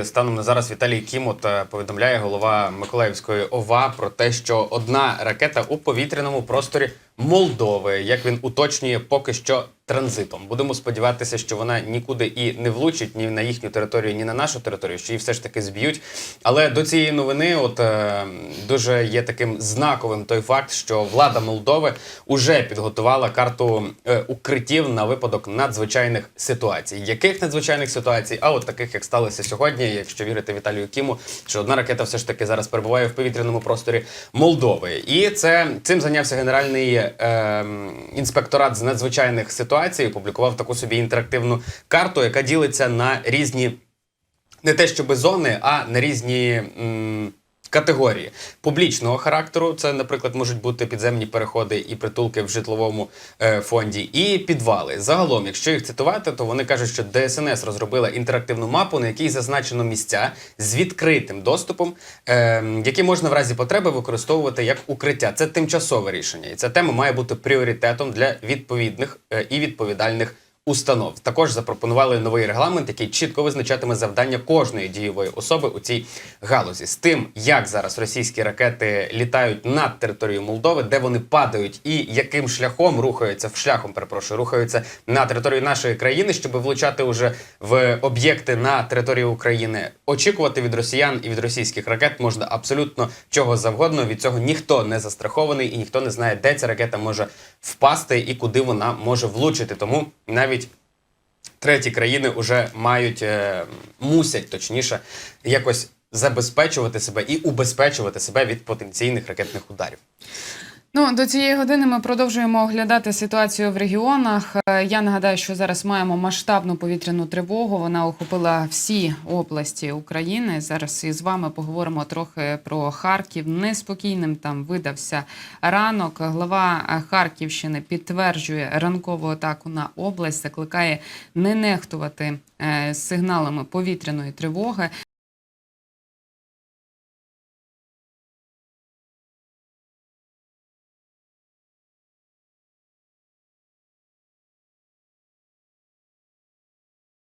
Станом на зараз Віталій Кімот е, повідомляє голова Миколаївської ОВА про те, що одна ракета у повітряному просторі Молдови, як він уточнює, поки що транзитом. Будемо сподіватися, що вона нікуди і не влучить ні на їхню територію, ні на нашу територію, що її все ж таки зб'ють. Але до цієї новини, от е, дуже є таким знаковим той факт, що влада Молдови уже підготувала карту е, укриттів на випадок надзвичайних ситуацій. Яких надзвичайних ситуацій? А от таких, як сталося сьогодні, якщо вірити Віталію Кіму, що одна ракета все ж таки зараз перебуває в повітряному просторі Молдови. І це цим зайнявся генеральний е, інспекторат з надзвичайних ситуацій. Опублікував таку собі інтерактивну карту, яка ділиться на різні не те, щоб зони, а на різні. м, Категорії публічного характеру, це, наприклад, можуть бути підземні переходи і притулки в житловому е, фонді, і підвали. Загалом, якщо їх цитувати, то вони кажуть, що ДСНС розробила інтерактивну мапу, на якій зазначено місця з відкритим доступом, е, які можна в разі потреби використовувати як укриття. Це тимчасове рішення, і ця тема має бути пріоритетом для відповідних е, і відповідальних установ. Також запропонували новий регламент, який чітко визначатиме завдання кожної дієвої особи у цій галузі. З тим, як зараз російські ракети літають над територією Молдови, де вони падають і яким шляхом рухаються, в шляхом перепрошую, рухаються на територію нашої країни, щоб влучати уже в об'єкти на території України. Очікувати від росіян і від російських ракет можна абсолютно чого завгодно. Від цього ніхто не застрахований і ніхто не знає, де ця ракета може впасти і куди вона може влучити. Тому навіть треті країни вже мають, е, мусять точніше, якось забезпечувати себе і убезпечувати себе від потенційних ракетних ударів. Ну до цієї години ми продовжуємо оглядати ситуацію в регіонах. Е, Я нагадаю, що зараз маємо масштабну повітряну тривогу. Вона охопила всі області України. Зараз із вами поговоримо трохи про Харків. Неспокійним там видався ранок. Глава Харківщини підтверджує ранкову атаку на область, закликає не нехтувати е, сигналами повітряної тривоги.